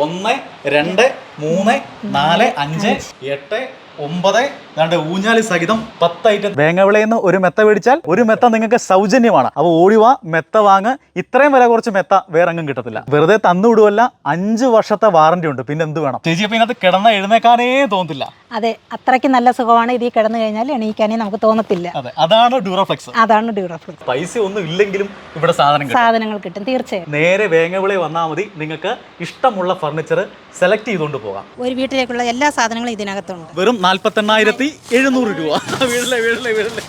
ഒന്ന് രണ്ട് മൂന്ന് നാല് അഞ്ച് എട്ട് ഒമ്പത്. രണ്ട് ഊഞ്ഞാലി സഹിതം പത്ത് ഐറ്റം. വേങ്ങവിളയിൽ നിന്ന് ഒരു മെത്ത മേടിച്ചാൽ ഒരു മെത്ത നിങ്ങൾക്ക് സൗജന്യമാണ്. അപ്പോൾ ഓടിവ മെത്ത വാങ്ങ്. ഇത്രയും വില കുറച്ച് മെത്ത വേറെ എങ്ങും കിട്ടത്തില്ല. വെറുതെ തന്നുവിടുവല്ല അഞ്ച് വർഷത്തെ വാറന്റി ഉണ്ട്. പിന്നെ എന്ത് വേണം? ചേച്ചി അപ്പൊ ഇതിനകത്ത് കിടന്ന എഴുന്നേക്കാനേ തോന്നില്ല അതെ അത്രയ്ക്ക് നല്ല സുഖമാണ്. ഇതിൽ കിടന്നു കഴിഞ്ഞാൽ എണീക്കാനേ നമുക്ക് തോന്നത്തില്ല. അതെ അതാണ് ഡ്യൂറോഫ്ലെക്സ് അതാണ് ഡ്യൂറോഫ്ലെക്സ് പൈസ ഒന്നും ഇല്ലെങ്കിലും ഇവിടെ സാധനം കിട്ടും. സാധനങ്ങൾ കിട്ടും തീർച്ചയായും. നേരെ വേങ്ങവിളി വന്നാൽ മതി. നിങ്ങൾക്ക് ഇഷ്ടമുള്ള ഫർണിച്ചർ സെലക്ട് ചെയ്തുകൊണ്ട് പോകാം. ഒരു വീട്ടിലേക്കുള്ള എല്ലാ സാധനങ്ങളും ഇതിനകത്തുണ്ട്. വെറും നാല്പത്തെണ്ണായിരത്തി എഴുന്നൂറ് രൂപ. വീഴല്ലേ വീഴല്ലേ വീഴല്ലേ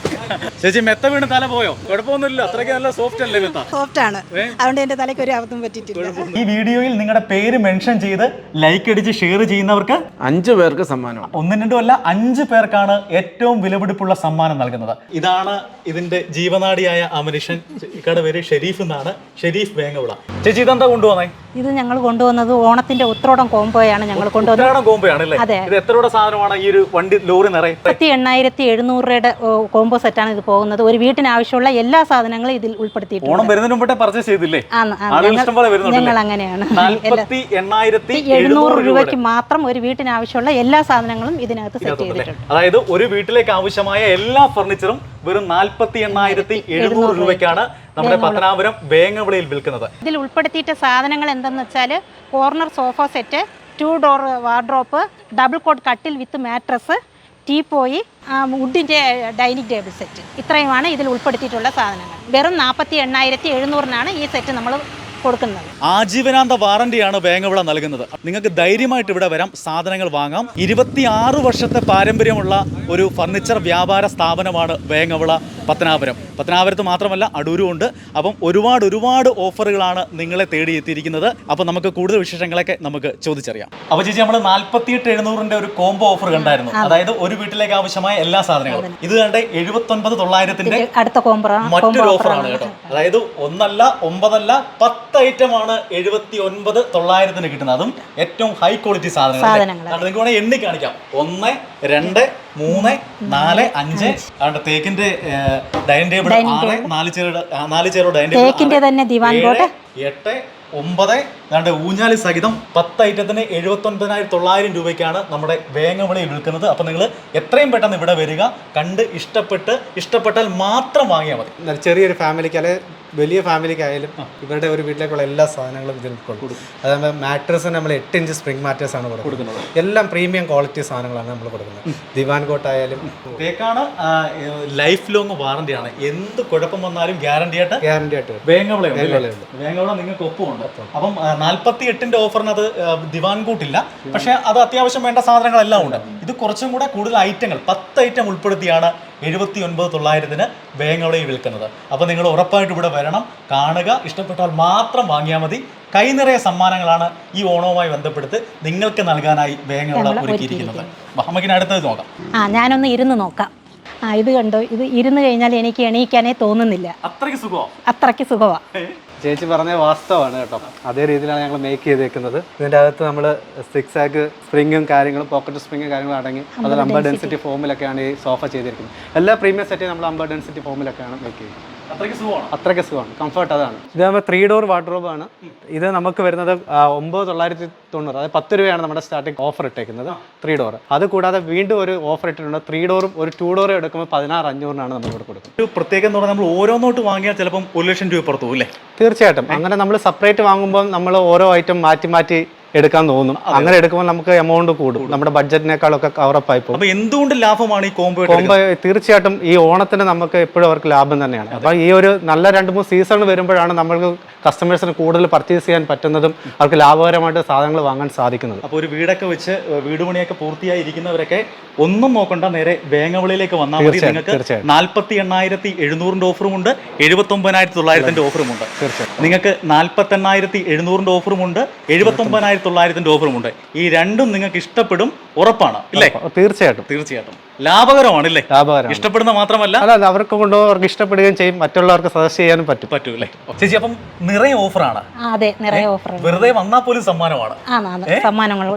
ചേച്ചി മെത്ത വീണ് തല പോയോ? കുഴപ്പമൊന്നുമില്ല. അത്രയ്ക്ക് നല്ല സോഫ്റ്റ് അല്ലേ മെത്ത? സോഫ്റ്റ് ആണ്. അതുകൊണ്ട് എന്റെ തലയ്ക്ക് ഒരു അബദ്ധം പറ്റിയിട്ടില്ല. ഈ വീഡിയോയിൽ നിങ്ങളുടെ പേര് മെൻഷൻ ചെയ്ത് ലൈക്ക് അടിച്ച് ഷെയർ ചെയ്യുന്നവർക്ക് അഞ്ചു പേർക്ക് സമ്മാനം ഒന്നും രണ്ടും അല്ല അഞ്ച് പേർക്കാണ് ഏറ്റവും വിലപിടിപ്പുള്ള സമ്മാനം നൽകുന്നത്. ഇതാണ് ഇതിന്റെ ജീവനാടിയായ ആ മനുഷ്യൻ. ഇക്കടെ പേര് ഷെരീഫ് എന്നാണ്. ഷെരീഫ് വേങ്ങവിള. ചേച്ചി ഇതെന്താ കൊണ്ടുവന്നേ? ഇത് ഞങ്ങൾ കൊണ്ടുവന്നത് ഓണത്തിന്റെ ഉത്രോടം കോംബോയാണ് ഞങ്ങൾ കൊണ്ടുവന്നത്. അതെ. ഇത് എത്ര രൂപ സാധനമാണ് ഈ ഒരു വണ്ടി ലോറി നിറയെ? മുപ്പത്തി എണ്ണായിരത്തി എഴുന്നൂറ് രൂപയുടെ കോംബോ സെറ്റാണ് ഇത് പോകുന്നത്. ഒരു വീട്ടിന് ആവശ്യമുള്ള എല്ലാ സാധനങ്ങളും ഇതിൽ ഉൾപ്പെടുത്തിയിട്ടുണ്ട്. ഓണം വരുന്നതിന് മുമ്പേ പർച്ചേസ് ചെയ്തില്ലേ. ഞങ്ങൾ- അങ്ങനെയാണ്. എഴുന്നൂറ് രൂപയ്ക്ക് മാത്രം ഒരു വീട്ടിന് ആവശ്യമുള്ള എല്ലാ സാധനങ്ങളും ഇതിനകത്ത് സെറ്റ് ചെയ്തിട്ടുണ്ട്. അതായത് ഒരു വീട്ടിലേക്ക് ആവശ്യമായ എല്ലാ ഫർണിച്ചറും വെറും നാൽപ്പത്തി എണ്ണായിരത്തി എഴുന്നൂറ് രൂപയ്ക്കാണ് നമ്മുടെ പത്തനാപുരം വേങ്ങവിളയിൽ വിൽക്കുന്നത്. ഇതിൽ ഉൾപ്പെടുത്തിയിട്ട സാധനങ്ങൾ എന്തെന്ന് വെച്ചാൽ corner sofa set two door wardrobe double cot കട്ടിൽ വിത്ത് മാട്രസ് പോയി വുഡിന്റെ ഡൈനിങ് ടേബിൾ സെറ്റ്. ഇത്രയുമാണ് ഇതിൽ ഉൾപ്പെടുത്തിയിട്ടുള്ള സാധനങ്ങൾ. വെറും നാൽപ്പത്തി എണ്ണായിരത്തി എഴുന്നൂറിനാണ് ഈ സെറ്റ് നമ്മൾ കൊടുക്കുന്നത്. ആജീവനാന്ത വാറണ്ടിയാണ് വേങ്ങവിള നൽകുന്നത്. നിങ്ങൾക്ക് ധൈര്യമായിട്ട് ഇവിടെ വരാം സാധനങ്ങൾ വാങ്ങാം. ഇരുപത്തിയാറ് വർഷത്തെ പാരമ്പര്യമുള്ള ഒരു ഫർണിച്ചർ വ്യാപാര സ്ഥാപനമാണ് വേങ്ങവിള പത്തനാപുരം. പത്തനാപുരത്ത് മാത്രമല്ല അടൂരും ഉണ്ട്. അപ്പം ഒരുപാട് ഒരുപാട് ഓഫറുകളാണ് നിങ്ങളെ തേടി എത്തിയിരിക്കുന്നത്. അപ്പം നമുക്ക് കൂടുതൽ വിശേഷങ്ങളൊക്കെ നമുക്ക് ചോദിച്ചറിയാം. അപ്പോൾ ചേച്ചി നമ്മൾ നാൽപ്പത്തിയെട്ട് എഴുന്നൂറിന്റെ ഒരു കോംബോ ഓഫർ കണ്ടായിരുന്നു. അതായത് ഒരു വീട്ടിലേക്ക് ആവശ്യമായ എല്ലാ സാധനങ്ങളും. ഇത് കണ്ട് എഴുപത്തൊൻപത് തൊള്ളായിരത്തിന്റെ അടുത്ത കോംബോ മറ്റൊരു ഓഫറാണ് കേട്ടോ. അതായത് ഒന്നല്ല ഒമ്പതല്ല പത്ത് ഐറ്റം ആണ് എഴുപത്തി ഒൻപത് തൊള്ളായിരത്തിന് കിട്ടുന്നത്. അതും ഏറ്റവും ഹൈ ക്വാളിറ്റി സാധനങ്ങൾ നിങ്ങൾക്ക് വേണമെങ്കിൽ എണ്ണി കാണിക്കാം. ഒന്ന് രണ്ട് മൂന്ന് നാല് അഞ്ച്. അതുകൊണ്ട് തേക്കിന്റെ ഡൈനിങ് ടേബിൾ ആറ് നാല് ആ, നാല് ചെയറോ ഡൈനിങ് ടേബിൾ തേക്കിന്റെ തന്നെ ദിവാൻ കോട്ട്? എട്ട് ഒമ്പത് രണ്ട് ഊഞ്ഞാലി സഹിതം പത്ത് ഐറ്റത്തിന് എഴുപത്തി ഒൻപതിനായിരത്തി തൊള്ളായിരം രൂപയ്ക്കാണ് നമ്മുടെ വേങ്ങവിളയിൽ വിൽക്കുന്നത്. അപ്പം നിങ്ങൾ എത്രയും പെട്ടെന്ന് ഇവിടെ വരിക. കണ്ട് ഇഷ്ടപ്പെട്ട് ഇഷ്ടപ്പെട്ടാൽ മാത്രം വാങ്ങിയാൽ മതി. ചെറിയൊരു ഫാമിലിക്ക് അല്ലെ വലിയ ഫാമിലിക്കായാലും ഇവരുടെ ഒരു വീട്ടിലേക്കുള്ള എല്ലാ സാധനങ്ങളും ഇതിൽ കൊടുക്കും. അതായത് മാട്രസ് നമ്മൾ എട്ട് ഇഞ്ച് സ്പ്രിംഗ് മാറ്റേഴ്സ് ആണ് കൊടുക്കുന്നത്. എല്ലാം പ്രീമിയം ക്വാളിറ്റി സാധനങ്ങളാണ് നമ്മൾ കൊടുക്കുന്നത്. ദിവാൻ കോട്ട് ആയാലും തേക്കാണ് ലൈഫ് ലോങ് വാറണ്ടി ആണ്. എന്ത് കുഴപ്പം വന്നാലും ഗ്യാരണ്ടി ആയിട്ട് ഗ്യാരണ്ടി ആയിട്ട് വേങ്ങവിളയുണ്ട്. വേങ്ങവിള നിങ്ങൾക്ക് ഒപ്പമുണ്ട്. അപ്പം നാൽപ്പത്തി എട്ടിന്റെ ഓഫറിനത് ദിവാൻ കൂട്ടില്ല പക്ഷെ അത് അത്യാവശ്യം വേണ്ട സാധനങ്ങളെല്ലാം ഉണ്ട്. ഇത് കുറച്ചും കൂടെ കൂടുതൽ ഐറ്റങ്ങൾ പത്ത് ഐറ്റം ഉൾപ്പെടുത്തിയാണ് എഴുപത്തി ഒൻപത് തൊള്ളായിരത്തിന് വേങ്ങവിളയിൽ വിൽക്കുന്നത്. അപ്പോൾ നിങ്ങൾ ഉറപ്പായിട്ട് ഇവിടെ വരണം. കാണുക. ഇഷ്ടപ്പെട്ടാൽ മാത്രം വാങ്ങിയാൽ മതി. കൈ നിറയെ സമ്മാനങ്ങളാണ് ഈ ഓണവുമായി ബന്ധപ്പെടുത്ത് നിങ്ങൾക്ക് നൽകാനായി വേങ്ങവിള ഒരുക്കിയിരിക്കുന്നത്. വാ, നമുക്കിനി അടുത്തത് നോക്കാം. ആ ഞാനൊന്ന് ഇരുന്ന് നോക്കാം. ആ ഇത് കണ്ടോ? ഇത് ഇരുന്ന് കഴിഞ്ഞാൽ എനിക്ക് എണീക്കാനേ തോന്നുന്നില്ല. അത്രയ്ക്ക് സുഖമാണ് അത്രയ്ക്ക് സുഖമാണ് ചേച്ചി പറഞ്ഞ വാസ്തവമാണ് കേട്ടോ. അതേ രീതിയിലാണ് ഞങ്ങൾ മേക്ക് ചെയ്തേക്കുന്നത്. ഇതിന്റെ അകത്ത് നമ്മൾ സിക്സ് ആക്ക് സ്പ്രിങ്ങും കാര്യങ്ങളും പോക്കറ്റ് സ്പ്രിങ്ങും കാര്യങ്ങളും അടങ്ങി അതിൽ അമ്പർ ഡെൻസിറ്റി ഫോമിലൊക്കെയാണ് ഈ സോഫ ചെയ്തിരിക്കുന്നത്. എല്ലാ പ്രീമിയം സെറ്റും നമ്മൾ അമ്പർ ഡെൻസിറ്റി ഫോമിലൊക്കെയാണ് മേക്ക് ചെയ്യുന്നത്. അത്രയ്ക്ക് സുഖമാണ്. കംഫർട്ട് അതാണ്. ഇത് നമ്മൾ ത്രീ ഡോർ വാർഡ്രോബ് ആണ്. ഇത് നമുക്ക് വരുന്നത് ഒമ്പത് തൊള്ളായിരത്തി തൊണ്ണൂറ് അതായത് പത്ത് രൂപയാണ് നമ്മുടെ സ്റ്റാർട്ടിംഗ് ഓഫർ ഇട്ടേക്കുന്നത് ത്രീ ഡോർ അത് കൂടാതെ വീണ്ടും ഒരു ഓഫർ ഇട്ടിട്ടുണ്ട്. ത്രീ ഡോറും ഒരു ടു ഡോറും എടുക്കുമ്പോൾ പതിനാറ് അഞ്ഞൂറിനാണ് നമ്മൾ ഇവിടെ കൊടുക്കുന്നത്. ഒരു പ്രത്യേകം എന്ന് പറഞ്ഞാൽ നമ്മൾ ഓരോന്നോട്ട് വാങ്ങിയാൽ ചിലപ്പം ഒരു ലക്ഷം രൂപ പുറത്തു അല്ലേ തീർച്ചയായിട്ടും. അങ്ങനെ നമ്മൾ സെപ്പറേറ്റ് വാങ്ങുമ്പോൾ നമ്മൾ ഓരോ ഐറ്റം മാറ്റി മാറ്റി എടുക്കാൻ തോന്നും. അങ്ങനെ എടുക്കുമ്പോൾ നമുക്ക് എമൗണ്ട് കൂടും. നമ്മുടെ ബഡ്ജറ്റിനേക്കാളൊക്കെ കവറപ്പ് ആയി പോകും എന്തുകൊണ്ട് ലാഭമാണ് ഈ കോംബോ കോംബോ തീർച്ചയായിട്ടും ഈ ഓണത്തിന് നമുക്ക് എപ്പോഴും അവർക്ക് ലാഭം തന്നെയാണ്. അപ്പോൾ ഈ ഒരു നല്ല രണ്ട് മൂന്ന് സീസൺ വരുമ്പോഴാണ് നമ്മൾക്ക് കസ്റ്റമേഴ്സിന് കൂടുതൽ പർച്ചേസ് ചെയ്യാൻ പറ്റുന്നതും അവർക്ക് ലാഭകരമായിട്ട് സാധനങ്ങൾ വാങ്ങാൻ സാധിക്കുന്നത്. അപ്പോൾ ഒരു വീടൊക്കെ വെച്ച് വീട് പണിയൊക്കെ പൂർത്തിയായി ഇരിക്കുന്നവരൊക്കെ ഒന്നും നോക്കണ്ട നേരെ വേങ്ങവിളിയിലേക്ക് വന്നാൽ മതി. നിങ്ങൾക്ക്. നാൽപ്പത്തി എണ്ണായിരത്തി എഴുന്നൂറിന്റെ ഓഫറും ഉണ്ട് എഴുപത്തി ഒമ്പതിനായിരത്തി തൊള്ളായിരത്തിന്റെ ഓഫറും ഉണ്ട് തീർച്ചയായും നിങ്ങൾക്ക് നാൽപ്പത്തെണ്ണായിരത്തി എണ്ണായിരത്തി എഴുന്നൂറിന്റെ ഓഫറും ഉണ്ട് ഓഫറുമുണ്ട്. ഈ രണ്ടും നിങ്ങൾക്ക് ഇഷ്ടപ്പെടും ഉറപ്പാണ്. ഇല്ലേ? തീർച്ചയായിട്ടും. തീർച്ചയായിട്ടും. ലാഭകരമാണ്. ഇഷ്ടപ്പെടുന്ന മാത്രമല്ല? അല്ല അത് അവർക്ക് കൊണ്ടുപോകും അവർക്ക് ഇഷ്ടപ്പെടുകയും ചെയ്യും മറ്റുള്ളവർക്ക് സജസ്റ്റ് ചെയ്യാനും പറ്റും. പറ്റൂ അല്ലേ ചേച്ചി അപ്പം നിറയെ ഓഫറാണ്. ആണ് അതെ നിറയെ ഓഫർ വെറുതെ വന്നാൽ പോലും സമ്മാനമാണ്. സമ്മാനങ്ങൾ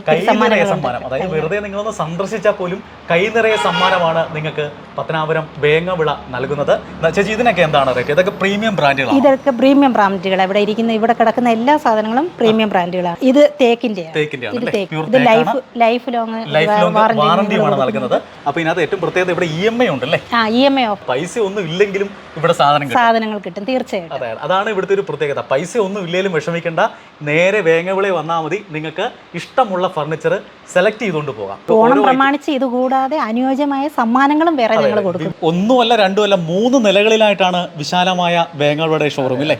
സമ്മാനം. അതായത് വെറുതെ നിങ്ങളൊന്ന് സന്ദർശിച്ചാൽ പോലും കൈ നിറയെ സമ്മാനമാണ് നിങ്ങൾക്ക് പത്തനാപുരം വേങ്ങവിള നൽകുന്നത്. ചേച്ചി ഇതിനൊക്കെ എന്താണ് റേറ്റ് ഇതൊക്കെ പ്രീമിയം ബ്രാൻഡുകളാണ് ഇതൊക്കെ പ്രീമിയം ബ്രാൻഡുകൾ ഇവിടെ ഇരിക്കുന്ന ഇവിടെ കിടക്കുന്ന എല്ലാ സാധനങ്ങളും പ്രീമിയം ബ്രാൻഡുകളാണ് ഇത് തേക്കിന്റെ ഇത് അല്ലേ? ലൈഫ് ലൈഫ് ലോങ് വാറന്റിയുമാണ് നൽകുന്നത്. അപ്പൊ ഇതിനകത്ത് ഏറ്റവും പ്രത്യേകത ഇവിടെ ഇ എം ഐ ഉണ്ടല്ലേ? ആ ഇ എം ഐ പൈസ ഒന്നും ഇല്ലെങ്കിലും ഇവിടെ സാധനങ്ങൾ കിട്ടും. സാധനങ്ങൾ കിട്ടും തീർച്ചയായിട്ടും. അതെ അതാണ് ഇവിടുത്തെ ഒരു പ്രത്യേകത. പൈസ ഒന്നും ഇല്ലെങ്കിലും വിഷമിക്കേണ്ട. നേരെ വേങ്ങവിളി വന്നാൽ മതി. നിങ്ങൾക്ക് ഇഷ്ടമുള്ള ഫർണിച്ചർ സെലക്ട് ചെയ്തുകൊണ്ട് പോകാം. ഓണം പ്രമാണിച്ച് ഇത് കൂടാതെ അനുയോജ്യമായ സമ്മാനങ്ങളും വേറെ ഞങ്ങൾ കൊടുക്കും. ഒന്നുമല്ല രണ്ടുമല്ല മൂന്ന് നിലകളിലായിട്ടാണ് വിശാലമായ വേങ്ങകളുടെ ഷോറൂം അല്ലേ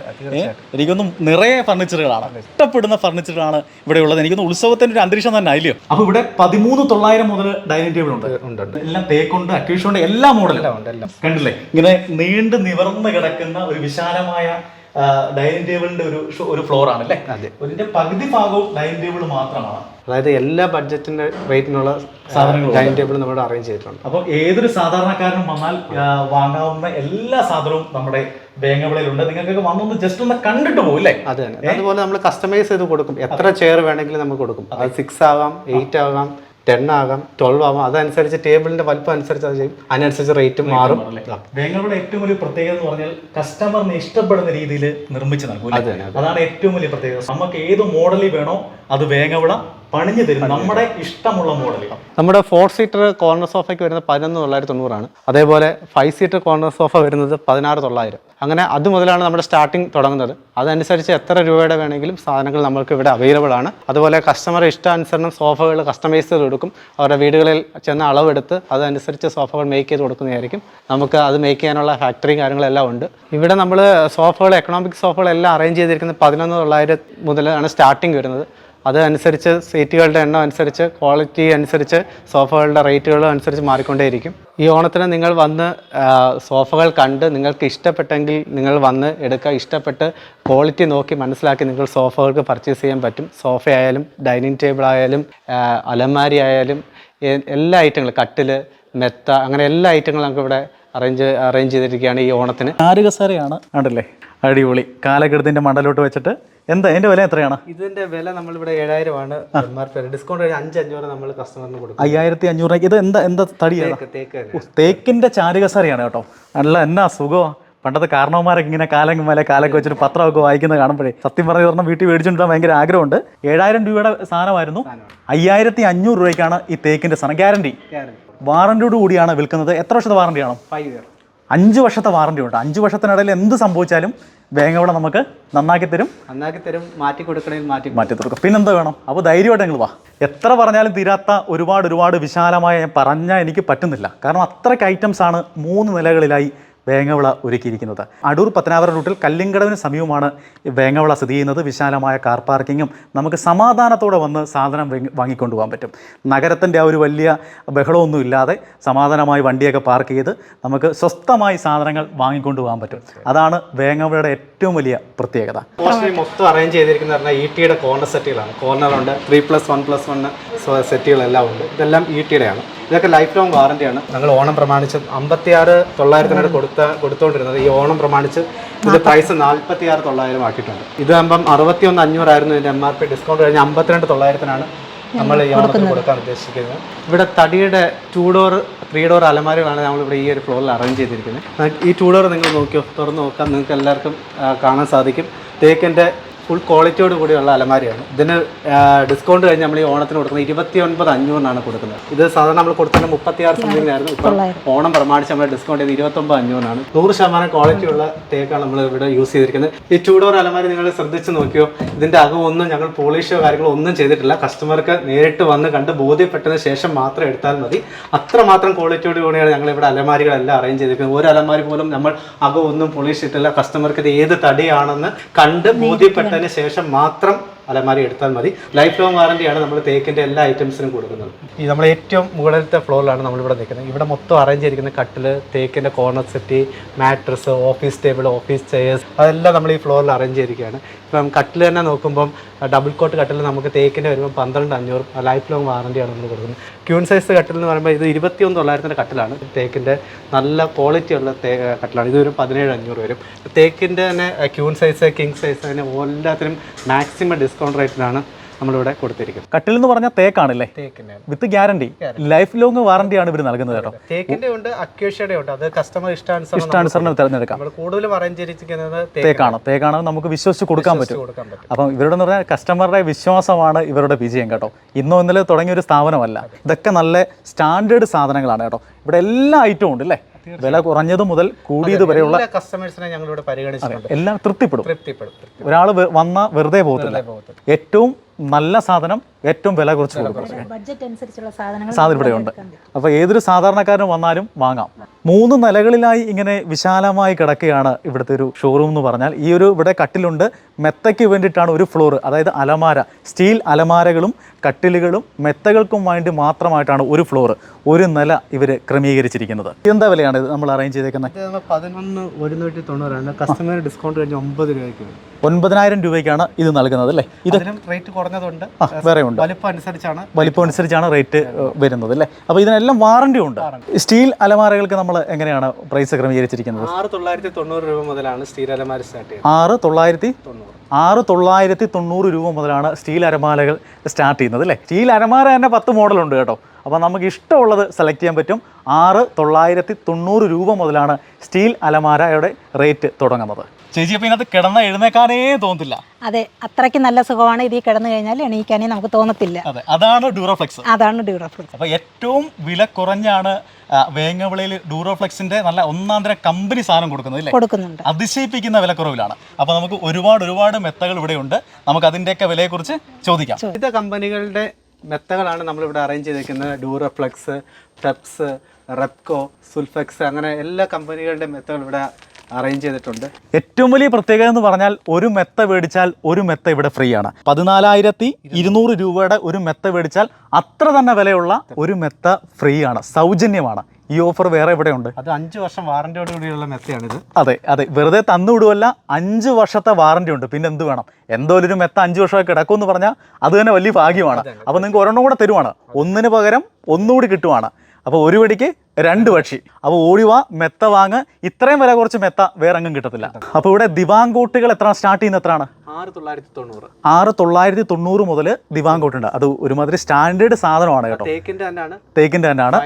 എനിക്കൊന്നും നിറയെ ഫർണിച്ചറുകളാണ് ഇഷ്ടപ്പെടുന്ന ഫർണിച്ചറുകളാണ് ഇവിടെ ഉള്ളത്. എനിക്കൊന്ന് ഉത്സവത്തിന്റെ ഒരു അന്തരീക്ഷം തന്നെ ആയില്ലയോ അപ്പൊ ഇവിടെ പതിമൂന്ന് തൊള്ളായിരം മുതൽ ഡൈനിങ് ടേബിൾ ഉണ്ട് ഉണ്ട്. എല്ലാം തേക്കുണ്ട് അക്യൂഷുണ്ട് എല്ലാ മോഡലും. കണ്ടില്ലേ? ഇങ്ങനെ നീണ്ടു നിവർന്ന് കിടക്കുന്ന ഒരു വിശാലമായ ഡൈനിങ് ടേബിളിന്റെ ഒരു ഒരു ഫ്ലോർ ആണ് അല്ലേ അതെ. ഇതിന്റെ പകുതി ഭാഗവും ഡൈനിങ് ടേബിൾ മാത്രമാണ്. അതായത് എല്ലാ ബഡ്ജറ്റിന്റെ റേറ്റിനുള്ള സാധനങ്ങൾ ഡൈനിങ് ടേബിൾ നമ്മൾ അറേഞ്ച് ചെയ്തിട്ടുണ്ട്. അപ്പോൾ ഏതൊരു സാധാരണക്കാരനും വന്നാൽ വാങ്ങാവുന്ന എല്ലാ സാധനവും നമ്മുടെ വേങ്ങവിളയിലുണ്ട് നിങ്ങൾക്കൊക്കെ വന്നൊന്ന് ജസ്റ്റ് ഒന്ന് കണ്ടിട്ട് പോകും അല്ലേ? അത് തന്നെ. അതുപോലെ നമ്മൾ കസ്റ്റമൈസ് ചെയ്ത് കൊടുക്കും. എത്ര ചെയർ വേണമെങ്കിലും നമുക്ക് കൊടുക്കും. അത് സിക്സ് ആവാം എയ്റ്റ് ആകാം ടെൻ ആകാം ട്വൽവ് ആകാം അതനുസരിച്ച് ടേബിളിന്റെ വലിപ്പം അനുസരിച്ച് അത് ചെയ്യും. അതിനനുസരിച്ച് റേറ്റ് മാറും. വേങ്ങയുടെ ഏറ്റവും വലിയ പ്രത്യേകത എന്ന് പറഞ്ഞാൽ കസ്റ്റമറിന് ഇഷ്ടപ്പെടുന്ന രീതിയിൽ നിർമ്മിച്ചു നൽകും അതാണ് ഏറ്റവും വലിയ പ്രത്യേകത. നമുക്ക് ഏത് മോഡലിൽ വേണോ അത് വേങ്ങവിള പണിഞ്ഞു തരും. നമ്മുടെ ഇഷ്ടമുള്ള മോഡൽ നമ്മുടെ ഫോർ സീറ്റർ കോർണർ സോഫയ്ക്ക് വരുന്നത് പതിനൊന്ന് തൊള്ളായിരത്തി തൊണ്ണൂറാണ്. അതേപോലെ ഫൈവ് സീറ്റർ കോർണർ സോഫ വരുന്നത് പതിനാറ് തൊള്ളായിരം. അങ്ങനെ അത് മുതലാണ് നമ്മുടെ സ്റ്റാർട്ടിംഗ് തുടങ്ങുന്നത്. അതനുസരിച്ച് എത്ര രൂപയുടെ വേണമെങ്കിലും സാധനങ്ങൾ നമുക്ക് ഇവിടെ അവൈലബിൾ ആണ്. അതുപോലെ കസ്റ്റമർ ഇഷ്ടാനുസരണം സോഫകൾ കസ്റ്റമൈസ് ചെയ്ത് കൊടുക്കും. അവരുടെ വീടുകളിൽ ചെന്ന് അളവെടുത്ത് അതനുസരിച്ച് സോഫകൾ മേക്ക് ചെയ്ത് കൊടുക്കുന്നതായിരിക്കും. നമുക്ക് അത് മേക്ക് ചെയ്യാനുള്ള ഫാക്ടറിയും കാര്യങ്ങളെല്ലാം ഉണ്ട്. ഇവിടെ നമ്മൾ സോഫകൾ എക്കണോമിക് സോഫകളെല്ലാം അറേഞ്ച് ചെയ്തിരിക്കുന്നത് പതിനൊന്ന് തൊള്ളായിരം മുതലാണ് സ്റ്റാർട്ടിംഗ് വരുന്നത്. അതനുസരിച്ച് സീറ്റുകളുടെ എണ്ണം അനുസരിച്ച് ക്വാളിറ്റി അനുസരിച്ച് സോഫകളുടെ റേറ്റുകളും അനുസരിച്ച് മാറിക്കൊണ്ടേയിരിക്കും. ഈ ഓണത്തിന് നിങ്ങൾ വന്ന് സോഫകൾ കണ്ട് നിങ്ങൾക്ക് ഇഷ്ടപ്പെട്ടെങ്കിൽ നിങ്ങൾ വന്ന് എടുക്കുക. ഇഷ്ടപ്പെട്ട് ക്വാളിറ്റി നോക്കി മനസ്സിലാക്കി നിങ്ങൾ സോഫകൾക്ക് പർച്ചേസ് ചെയ്യാൻ പറ്റും. സോഫ ആയാലും ഡൈനിങ് ടേബിൾ ആയാലും അലമാരി ആയാലും എല്ലാ ഐറ്റങ്ങളും കട്ടിൽ മെത്ത അങ്ങനെ എല്ലാ ഐറ്റങ്ങളും നമുക്ക് ഇവിടെ അറേഞ്ച് അറേഞ്ച് ചെയ്തിരിക്കുകയാണ് ഈ ഓണത്തിന്. ആരുകസാരയാണ് ആണ്ടല്ലേ അടിപൊളി. കാലഘട്ടത്തിന്റെ മണ്ടലോട്ട് വെച്ചിട്ട് എന്താ എന്റെ വില എത്രയാണ്? ഇതിന്റെ വില നമ്മളിവിടെ ആണ് ആർ ഡിസ്കൗണ്ട് കഴിഞ്ഞ് അഞ്ച് അഞ്ഞൂറ് നമ്മൾ കസ്റ്റമറിന് കൊടുക്കും. അയ്യായിരത്തി അഞ്ഞൂറ് ഇത് എന്താ എന്താ തടിയാണ് തേക്ക് തേക്ക് തേക്കിന്റെ ചാരുകസരയാണ് കേട്ടോ. നല്ല എന്നാ സുഖമാ. പണ്ടത്തെ കാരണവന്മാരൊക്കെ ഇങ്ങനെ കാലം മേലെ കാലൊക്കെ വെച്ചിട്ട് പത്രമൊക്കെ വായിക്കുന്നത് കാണുമ്പോഴേ സത്യം പറഞ്ഞു പറഞ്ഞാൽ വീട്ടിൽ മേടിച്ചിട്ട് ഭയങ്കര ആഗ്രഹമുണ്ട്. ഏഴായിരം രൂപയുടെ സാധനമായിരുന്നു. അയ്യായിരത്തി അഞ്ഞൂറ് രൂപയ്ക്കാണ് ഈ തേക്കിന്റെ സാധനം. ഗ്യാരണ്ടി. വാറന്റിയോട് കൂടിയാണ് വിൽക്കുന്നത്. എത്ര വർഷത്തെ വാറന്റിയാണോ ഫൈവ് year. അഞ്ച് വർഷത്തെ വാറണ്ടി ഉണ്ട്. അഞ്ച് വർഷത്തിനിടയിൽ എന്ത് സംഭവിച്ചാലും വേഗം നമുക്ക് നന്നാക്കി തരും. നന്നാക്കി തരും മാറ്റി കൊടുക്കണമെങ്കിൽ മാറ്റി കൊടുക്കും. മാറ്റി തീർക്കും പിന്നെന്താ വേണം? അപ്പോൾ ധൈര്യമായിട്ട് നിങ്ങൾ വാ. എത്ര പറഞ്ഞാലും തീരാത്ത ഒരുപാട് ഒരുപാട് വിശാലമായ ഞാൻ പറഞ്ഞാൽ എനിക്ക് പറ്റുന്നില്ല. കാരണം അത്രയ്ക്ക് ഐറ്റംസ് ആണ് മൂന്ന് നിലകളിലായി വേങ്ങവിള ഒരുക്കിയിരിക്കുന്നത്. അടൂർ പത്തനാപുരം റൂട്ടിൽ കല്ലിങ്കടവിന് സമീപമാണ് വേങ്ങവള സ്ഥിതി ചെയ്യുന്നത്. വിശാലമായ കാർ പാർക്കിങ്ങും നമുക്ക് സമാധാനത്തോടെ വന്ന് സാധനം വാങ്ങി- വാങ്ങിക്കൊണ്ടു പോകാൻ പറ്റും. നഗരത്തിന്റെ ആ ഒരു വലിയ ബഹളമൊന്നും ഇല്ലാതെ സമാധാനമായി വണ്ടിയൊക്കെ പാർക്ക് ചെയ്ത് നമുക്ക് സ്വസ്ഥമായി സാധനങ്ങൾ വാങ്ങിക്കൊണ്ടു പോകാൻ പറ്റും. അതാണ് വേങ്ങവിളയുടെ ഏറ്റവും വലിയ പ്രത്യേകത. മൊത്തം അറേഞ്ച് ചെയ്തിരിക്കുന്നത് ഇ ടിയുടെ കോർണർ സെറ്റുകളാണ് കോർണറുണ്ട് three plus one plus one സെറ്റുകളെല്ലാം ഉണ്ട്. ഇതെല്ലാം ഇ ടിയുടെയാണ് ഇതൊക്കെ ലൈഫ് ലോങ് വാറന്റിയാണ് ഞങ്ങൾ ഓണം പ്രമാണിച്ച് അമ്പത്തിയാറ് തൊള്ളായിരത്തിനാണ് കൊടുത്ത കൊടുത്തുകൊണ്ടിരുന്നത് ഈ ഓണം പ്രമാണിച്ച് ഇത് പ്രൈസ് നാൽപ്പത്തി ആറ് തൊള്ളായിരം ആക്കിയിട്ടുണ്ട്. ഇതാകുമ്പം അറുപത്തി ഒന്ന് അഞ്ഞൂറായിരുന്നു ഇതിന്റെ എം ആർ പി ഡിസ്കൗണ്ട് കഴിഞ്ഞ് അമ്പത്തിരണ്ട് തൊള്ളായിരത്തിനാണ് നമ്മൾ ഈ ഓണത്തിന് കൊടുക്കാൻ ഉദ്ദേശിക്കുന്നത്. ഇവിടെ തടിയുടെ ടൂ ഡോർ ത്രീ ഡോർ അലമാരകളാണ് നമ്മൾ ഇവിടെ ഈ ഒരു ഫ്ലോറിൽ അറേഞ്ച് ചെയ്തിരിക്കുന്നത്. ഈ ടൂ ഡോർ നിങ്ങൾ നോക്കിയോ? തുറന്ന് നോക്കാം നിങ്ങൾക്ക് എല്ലാവർക്കും കാണാൻ സാധിക്കും. തേക്കിന്റെ ഫുൾ ക്വാളിറ്റിയോട് കൂടിയുള്ള അലമാരിയാണ്. ഇതിന് ഡിസ്കൗണ്ട് കഴിഞ്ഞ് നമ്മൾ ഈ ഓണത്തിന് കൊടുക്കുന്നത് ഇരുപത്തി ഒൻപത് അഞ്ഞൂറിനാണ് കൊടുക്കുന്നത്. ഇത് സാധാരണ നമ്മൾ കൊടുക്കുന്നത് മുപ്പത്തി ആറ് സംതിങ്ങിനായിരുന്നു ഇപ്പം ഓണം പ്രമാണിച്ച് നമ്മൾ ഡിസ്കൗണ്ട് ചെയ്ത് ഇരുപത്തൊമ്പത് അഞ്ഞൂറിനാണ്. നൂറ് ശതമാനം ക്വാളിറ്റിയുള്ള തേക്കാണ് നമ്മൾ ഇവിടെ യൂസ് ചെയ്തിരിക്കുന്നത്. ഈ ചൂടോർ ഡോർ അലമാരി നിങ്ങൾ ശ്രദ്ധിച്ച് നോക്കിയോ ഇതിന്റെ അകമൊന്നും ഞങ്ങൾ പോളിഷോ കാര്യങ്ങളോ ഒന്നും ചെയ്തിട്ടില്ല. കസ്റ്റമർക്ക് നേരിട്ട് വന്ന് കണ്ട് ബോധ്യപ്പെട്ടതിന് ശേഷം മാത്രം എടുത്താൽ മതി. അത്രമാത്രം ക്വാളിറ്റിയോട് കൂടിയാണ് ഞങ്ങൾ ഇവിടെ അലമാരികളെല്ലാം അറേഞ്ച് ചെയ്തിരിക്കുന്നത്. ഒരു അലമാരി പോലും നമ്മൾ അകമൊന്നും ഒന്നും പോളിഷ് ചെയ്തിട്ടില്ല കസ്റ്റമർക്ക് ഇത് ഏത് തടിയാണെന്ന് കണ്ട് ബോധ്യപ്പെട്ടതിന് ശേഷം മാത്രം അലമാരി എടുത്താൽ മതി. ലൈഫ് ലോങ് വാറന്റിയാണ് നമ്മൾ തേക്കിന്റെ എല്ലാ ഐറ്റംസിനും കൊടുക്കുന്നത്. ഈ നമ്മൾ ഏറ്റവും മുകളിലത്തെ ഫ്ലോറിലാണ് നമ്മളിവിടെ നിൽക്കുന്നത്. ഇവിടെ മൊത്തം അറേഞ്ച് ചെയ്തിരിക്കുന്ന കട്ടിൽ തേക്കിന്റെ corner set mattress office table office chairs അതെല്ലാം നമ്മൾ ഈ ഫ്ലോറിൽ അറേഞ്ച് ചെയ്തിരിക്കുകയാണ്. ഇപ്പം കട്ടിൽ തന്നെ നോക്കുമ്പം ഡബിൾ കോട്ട് കട്ടിൽ നമുക്ക് തേക്കിന്റെ വരുമ്പോൾ പന്ത്രണ്ട് അഞ്ഞൂറ് ലൈഫ് ലോങ് വാറണ്ടിയാണ് നമ്മൾ കൊടുക്കുന്നത്. ക്യൂൺ സൈസ് കട്ടിൽ എന്ന് പറയുമ്പോൾ ഇത് ഇരുപത്തിയൊന്ന് തൊള്ളായിരത്തിന്റെ കട്ടിലാണ്. തേക്കിന്റെ നല്ല ക്വാളിറ്റി ഉള്ള തേ കട്ടിലാണ്. ഇത് ഒരു പതിനേഴ് അഞ്ഞൂറ് വരും. തേക്കിന്റെ തന്നെ ക്യൂൺ സൈസ് കിങ് സൈസ് തന്നെ എല്ലാത്തിനും മാക്സിമം ഡിസ്കൗണ്ട് റേറ്റിലാണ് നമ്മളിവിടെ കൊടുത്തിരിക്കും കട്ടിൽ എന്ന് പറഞ്ഞാൽ തേക്കാണല്ലേ? With guarantee. ലൈഫ് ലോങ് വാറണ്ടിയാണ് ഇവർ നൽകുന്നത് കേട്ടോ. തേക്കിന്റെ ഉണ്ട് അക്യൂഷയുടെ ഉണ്ട്. അത് കസ്റ്റമർ ഇഷ്ടാനുസരണം ഇഷ്ടാനുസരണം തിരഞ്ഞെടുക്കാം. നമ്മൾ കൂടുതലും അറേഞ്ചിരിക്കുന്നത് തേക്കാണ്. തേക്കാണ്. നമുക്ക് വിശ്വസിച്ച് കൊടുക്കാൻ പറ്റും. അപ്പം ഇവരുടെ എന്ന് പറഞ്ഞാൽ കസ്റ്റമറുടെ വിശ്വാസമാണ് ഇവരുടെ വിജയം കേട്ടോ. ഇന്നോ ഇന്നലെ തുടങ്ങിയ ഒരു സ്ഥാപനമല്ല. ഇതൊക്കെ നല്ല സ്റ്റാൻഡേർഡ് സാധനങ്ങളാണ് കേട്ടോ. ഇവിടെ എല്ലാ ഐറ്റവും ഉണ്ട് അല്ലേ വില കുറഞ്ഞത് മുതൽ കൂടിയത് വരെയുള്ള എല്ലാ ഞങ്ങൾ ഇവിടെ പരിഗണിച്ചിട്ടുണ്ട്. എല്ലാം തൃപ്തിപ്പെടും. തൃപ്തിപ്പെടും ഒരാൾ വന്ന വെറുതെ പോകത്തില്ല. ഏറ്റവും നല്ല സാധനം ഏറ്റവും വില കുറച്ച് കൊടുക്കും. ബഡ്ജറ്റ് അനുസരിച്ചുള്ള സാധനങ്ങൾ സാധനം ഇവിടെ ഉണ്ട്. അപ്പോൾ ഏതൊരു സാധാരണക്കാരനും വന്നാലും വാങ്ങാം. മൂന്ന് നിലകളിലായി ഇങ്ങനെ വിശാലമായി കിടക്കുകയാണ് ഇവിടുത്തെ ഒരു ഷോറൂം എന്ന് പറഞ്ഞാൽ. ഈ ഒരു ഇവിടെ കട്ടിലുണ്ട്. മെത്തയ്ക്ക് വേണ്ടിയിട്ടാണ് ഒരു ഫ്ലോർ അതായത് അലമാര. സ്റ്റീൽ അലമാരകളും കട്ടിലുകളും മെത്തകൾക്കും വേണ്ടി മാത്രമായിട്ടാണ് ഒരു ഫ്ലോർ ഒരു നില ഇവർ ക്രമീകരിച്ചിരിക്കുന്നത്. എന്താ വിലയാണ് ഇത് നമ്മൾ അറേഞ്ച് ചെയ്തേക്കുന്നത് പതിനൊന്ന് ഒരുന്നൂറ്റി തൊണ്ണൂറാണ്. കസ്റ്റമർ ഡിസ്കൗണ്ട് കഴിഞ്ഞ് ഒമ്പത് രൂപയ്ക്ക് ഒൻപതിനായിരം രൂപയ്ക്കാണ് ഇത് നൽകുന്നത് അല്ലേ? ഇത് റേറ്റ് കുറഞ്ഞതുണ്ട്. വേറെ ഉണ്ട്. വലിപ്പം അനുസരിച്ചാണ് വലിപ്പം അനുസരിച്ചാണ് റേറ്റ് വരുന്നത് അല്ലേ? അപ്പോൾ ഇതിനെല്ലാം വാറണ്ടി ഉണ്ട്. സ്റ്റീൽ അലമാരകൾക്ക് നമ്മൾ എങ്ങനെയാണ് പ്രൈസ് ക്രമീകരിച്ചിരിക്കുന്നത്? ആറ് തൊള്ളായിരത്തി തൊണ്ണൂറ് രൂപ മുതലാണ് സ്റ്റീൽ അലമാര സ്റ്റാർട്ട് ചെയ്യുന്നത് ആറ് തൊള്ളായിരത്തി തൊണ്ണൂറ്. ആറ് തൊള്ളായിരത്തി തൊണ്ണൂറ് രൂപ മുതലാണ് സ്റ്റീൽ അരമാലകൾ സ്റ്റാർട്ട് ചെയ്യുന്നത് അല്ലേ? സ്റ്റീൽ അരമാല തന്നെ പത്ത് മോഡലുണ്ട് കേട്ടോ. അപ്പോൾ നമുക്ക് ഇഷ്ടമുള്ളത് സെലക്ട് ചെയ്യാൻ പറ്റും. ആറ് തൊള്ളായിരത്തി തൊണ്ണൂറ് രൂപ മുതലാണ് സ്റ്റീൽ അലമാരയുടെ റേറ്റ് തുടങ്ങുന്നത്. ചേച്ചി അപ്പൊ ഇതിനകത്ത് കിടന്ന എഴുന്നേക്കാനേ തോന്നത്തില്ല. അതെ അത്രയ്ക്ക് നല്ല സുഖമാണ് ഇതിൽ കിടന്നു കഴിഞ്ഞാൽ എണീക്കാനേ നമുക്ക് തോന്നത്തില്ല. അതെ അതാണ് ഡ്യൂറോഫ്ലെക്സ്. അതാണ് ഡ്യൂറോഫ്ലെക്സ്. അപ്പോൾ ഏറ്റവും വില കുറഞ്ഞാണ് വേങ്ങവിളയിൽ ഡ്യൂറോഫ്ലെക്സിന്റെ നല്ല ഒന്നാം തരം കമ്പനി സാധനം കൊടുക്കുന്നത് അല്ലേ കൊടുക്കുന്നുണ്ട്. അതിശയിപ്പിക്കുന്ന വിലക്കുറവിലാണ്. അപ്പോൾ നമുക്ക് ഒരുപാട് ഒരുപാട് മെത്തകൾ ഇവിടെയുണ്ട് നമുക്ക് അതിന്റെയൊക്കെ വിലയെക്കുറിച്ച് ചോദിക്കാം. വിവിധ കമ്പനികളുടെ മെത്തകളാണ് നമ്മളിവിടെ അറേഞ്ച് ചെയ്തിരിക്കുന്നത് ഡ്യൂറോഫ്ലെക്സ് ടെപ്സ് റെപ്കോ സുൽഫെക്സ് അങ്ങനെ എല്ലാ കമ്പനികളുടെ മെത്തകൾ ഇവിടെ അറേഞ്ച് ചെയ്തിട്ടുണ്ട്. ഏറ്റവും വലിയ പ്രത്യേകത എന്ന് പറഞ്ഞാൽ ഒരു മെത്ത മേടിച്ചാൽ ഒരു മെത്ത ഇവിടെ ഫ്രീ ആണ്. പതിനാലായിരത്തി ഇരുന്നൂറ് രൂപയുടെ ഒരു മെത്ത മേടിച്ചാൽ അത്ര തന്നെ വിലയുള്ള ഒരു മെത്ത ഫ്രീ ആണ്. സൗജന്യമാണ്. ഈ ഓഫർ വേറെ എവിടെയുണ്ട്? അത് അഞ്ച് വർഷം വാറന്റിയോട് കൂടിയുള്ള മെത്തയാണിത്. അതെ അതെ. വെറുതെ തന്നുവിടുവല്ല അഞ്ച് വർഷത്തെ വാറന്റി ഉണ്ട്. പിന്നെ എന്ത് വേണം? എന്തോലും ഒരു മെത്ത അഞ്ച് വർഷമൊക്കെ കിടക്കും എന്ന് പറഞ്ഞാൽ അത് തന്നെ വലിയ ഭാഗ്യമാണ്. അപ്പോൾ നിങ്ങൾക്ക് ഒരെണ്ണം കൂടെ തരുവാണ്. ഒന്നിന് പകരം ഒന്നുകൂടി കിട്ടുവാണ്. അപ്പോൾ ഒരു വെടിക്ക് രണ്ട് പക്ഷി. അപ്പോൾ ഓടിവ മെത്ത വാങ്ങ്. ഇത്രയും വില കുറച്ച് മെത്ത വേറെ എങ്ങും കിട്ടത്തില്ല. അപ്പോൾ ഇവിടെ ദിവാങ്കോട്ടുകൾ എത്ര സ്റ്റാർട്ട് ചെയ്യുന്ന എത്രയാണ്? ആറ് തൊള്ളായിരത്തി തൊണ്ണൂറ്. ആറ് തൊള്ളായിരത്തി തൊണ്ണൂറ് മുതൽ ദിവാങ്കോട്ടുണ്ട് അത് ഒരുമാതിരി സ്റ്റാൻഡേർഡ് സാധനമാണ് കേട്ടോ. തേക്കിന്റെ തന്നെയാണ്.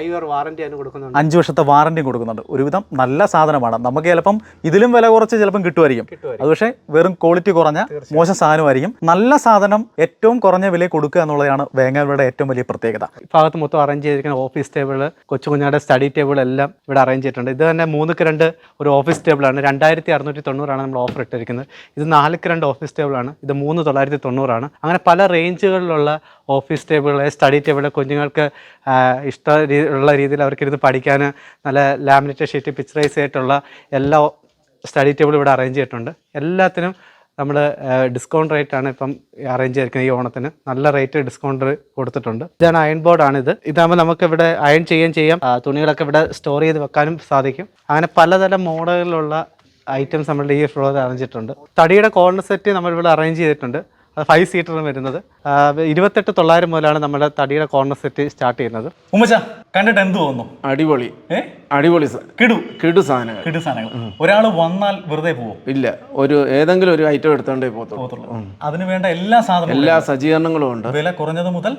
അഞ്ച് വർഷത്തെ വാറന്റിയും കൊടുക്കുന്നുണ്ട്. ഒരുവിധം നല്ല സാധനമാണ്. നമുക്ക് ചിലപ്പം ഇതിലും വില കുറച്ച് ചിലപ്പം കിട്ടുമായിരിക്കും. അത് പക്ഷേ വെറും ക്വാളിറ്റി കുറഞ്ഞ മോശം സാധനമായിരിക്കും. നല്ല സാധനം ഏറ്റവും കുറഞ്ഞ വില കൊടുക്കുക എന്നുള്ളതാണ് വേങ്ങയുടെ ഏറ്റവും വലിയ പ്രത്യേകത. ഭാഗത്ത് മൊത്തം അറേഞ്ച് ചെയ്തിരിക്കുന്ന ഓഫീസ് ടേബിൾ കൊച്ചു കുഞ്ഞാടെ സ്റ്റഡി ടേബിൾ എല്ലാം ഇവിടെ അറേഞ്ച് ചെയ്തിട്ടുണ്ട്. ഇത് തന്നെ മൂന്നുക്ക് രണ്ട് ഒരു ഓഫീസ് ടേബിളാണ് രണ്ടായിരത്തി അറുന്നൂറ്റി തൊണ്ണൂറാണ് നമ്മൾ ഓഫർ ഇട്ടിരിക്കുന്നത്. ഇത് നാലുക്ക് രണ്ട് ഓഫീസ് ടേബിളാണ് ഇത് മൂന്ന് തൊള്ളായിരത്തി തൊണ്ണൂറാണ്. അങ്ങനെ പല റേഞ്ചുകളിലുള്ള ഓഫീസ് ടേബിൾ സ്റ്റഡി ടേബിൾ കുഞ്ഞുങ്ങൾക്ക് ഇഷ്ടമുള്ള രീതിയിൽ അവർക്ക് ഇരുന്ന് പഠിക്കാൻ നല്ല ലാമിനേറ്റഡ് ഷീറ്റ് പിക്ചറൈസ് ആയിട്ടുള്ള എല്ലാ സ്റ്റഡി ടേബിൾ ഇവിടെ അറേഞ്ച് ചെയ്തിട്ടുണ്ട്. എല്ലാത്തിനും നമ്മൾ ഡിസ്കൗണ്ട് റേറ്റ് ആണ് ഇപ്പം അറേഞ്ച് ചെയ്തിരിക്കുന്നത് ഈ ഓണത്തിന്. നല്ല റേറ്റ് ഡിസ്കൗണ്ട് കൊടുത്തിട്ടുണ്ട്. ഇതാണ് അയൺ ബോർഡ് ആണിത് ഇതാകുമ്പോൾ നമുക്ക് ഇവിടെ അയൺ ചെയ്യുകയും ചെയ്യാം. തുണികളൊക്കെ ഇവിടെ സ്റ്റോർ ചെയ്ത് വെക്കാനും സാധിക്കും. അങ്ങനെ പലതരം മോഡലിലുള്ള ഐറ്റംസ് നമ്മളുടെ ഈ ഫ്ലോറിൽ അറേഞ്ച് ചെയ്തിട്ടുണ്ട്. തടിയുടെ കോർണർ സെറ്റ് നമ്മൾ ഇവിടെ അറേഞ്ച് ചെയ്തിട്ടുണ്ട്. ഫൈവ് സീറ്ററും വരുന്നത്. ഇരുപത്തെട്ട് തൊള്ളായിരം മുതലാണ് നമ്മുടെ തടിയുടെ കോർണർ സെറ്റ് സ്റ്റാർട്ട് ചെയ്യുന്നത്. ഉമ്മച്ച കണ്ടിട്ട് എന്ത് തോന്നുന്നു? അടിപൊളി. അടിപൊളി കിടു. കിടു സാധനങ്ങൾ. കിടു സാധനങ്ങൾ. ഒരാൾ വന്നാൽ വെറുതെ പോകും ഇല്ല. ഒരു ഏതെങ്കിലും ഒരു ഐറ്റം എടുത്തോണ്ടേ പോകത്തുള്ളൂ. അതിന് വേണ്ട എല്ലാ സാധനവും എല്ലാ സജ്ജീകരണങ്ങളും ഉണ്ട്. വില കുറഞ്ഞത് മുതൽ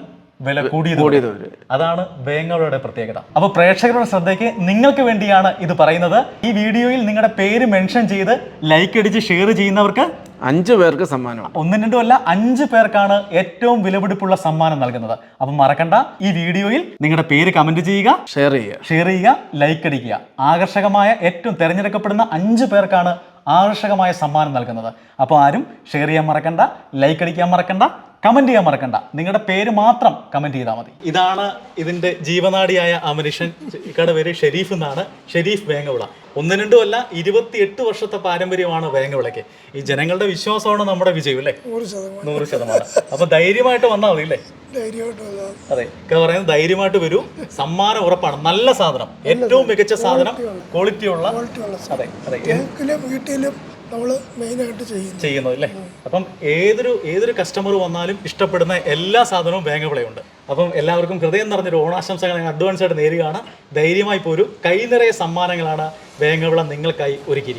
വില കൂടിയത്. അതാണ് വേങ്ങളുടെ പ്രത്യേകത. അപ്പൊ പ്രേക്ഷകരുടെ ശ്രദ്ധയ്ക്ക് നിങ്ങൾക്ക് വേണ്ടിയാണ് ഇത് പറയുന്നത്. ഈ വീഡിയോയിൽ നിങ്ങളുടെ പേര് മെൻഷൻ ചെയ്ത് ലൈക്ക് അടിച്ച് ഷെയർ ചെയ്യുന്നവർക്ക് അഞ്ചു പേർക്ക് സമ്മാനമാണ് ഒന്നും രണ്ടും അല്ല അഞ്ച് പേർക്കാണ് ഏറ്റവും വിലപിടിപ്പുള്ള സമ്മാനം നൽകുന്നത്. അപ്പം മറക്കണ്ട ഈ വീഡിയോയിൽ നിങ്ങളുടെ പേര് കമന്റ് ചെയ്യുക ഷെയർ ചെയ്യുക. ഷെയർ ചെയ്യുക ലൈക്ക് അടിക്കുക. ആകർഷകമായ ഏറ്റവും തിരഞ്ഞെടുക്കപ്പെടുന്ന അഞ്ച് പേർക്കാണ് ആകർഷകമായ സമ്മാനം നൽകുന്നത്. അപ്പോൾ ആരും ഷെയർ ചെയ്യാൻ മറക്കണ്ട ലൈക്ക് അടിക്കാൻ മറക്കണ്ട കമന്റ് ചെയ്യാൻ മറക്കണ്ട. നിങ്ങളുടെ പേര് മാത്രം കമന്റ് ചെയ്താൽ മതി. ഇതാണ് ഇതിന്റെ ജീവനാടിയായ ആ മനുഷ്യൻ. ഇക്കടെ പേര് ഷെരീഫ് എന്നാണ്. ഷെരീഫ് വേങ്ങവിള. ഒന്ന് രണ്ടുമല്ല ഇരുപത്തിയെട്ട് വർഷത്തെ പാരമ്പര്യമാണ് വേങ്ങവിളയ്ക്ക്. ഈ ജനങ്ങളുടെ വിശ്വാസമാണ് നമ്മുടെ വിജയം അല്ലേ? നൂറ് ശതമാനം. അപ്പൊ ധൈര്യമായിട്ട് വന്നാൽ മതി അല്ലേ? അതെ ഒക്കെ പറയുന്നത് ധൈര്യമായിട്ട് വരൂ. സമ്മാനം ഉറപ്പാണ്. നല്ല സാധനം. ഏറ്റവും മികച്ച സാധനം ക്വാളിറ്റി ഉള്ള. അതെ അതെ. വീട്ടിലും നമ്മൾ മെയിനായിട്ട് ചെയ്യുന്നു ചെയ്യുന്നത്. അല്ലേ? അപ്പം ഏതൊരു ഏതൊരു കസ്റ്റമർ വന്നാലും ഇഷ്ടപ്പെടുന്ന എല്ലാ സാധനവും വേങ്ങവിളയുണ്ട് അപ്പം എല്ലാവർക്കും ഹൃദയം നിറഞ്ഞൊരു ഓണാശംസകൾ ഞങ്ങൾ അഡ്വാൻസ് ആയിട്ട് നേരുകയാണ്. ധൈര്യമായി പോരും. കൈ നിറയെ സമ്മാനങ്ങളാണ് വേങ്ങവിള നിങ്ങൾക്കായി ഒരുക്കിയിരിക്കുന്നത്.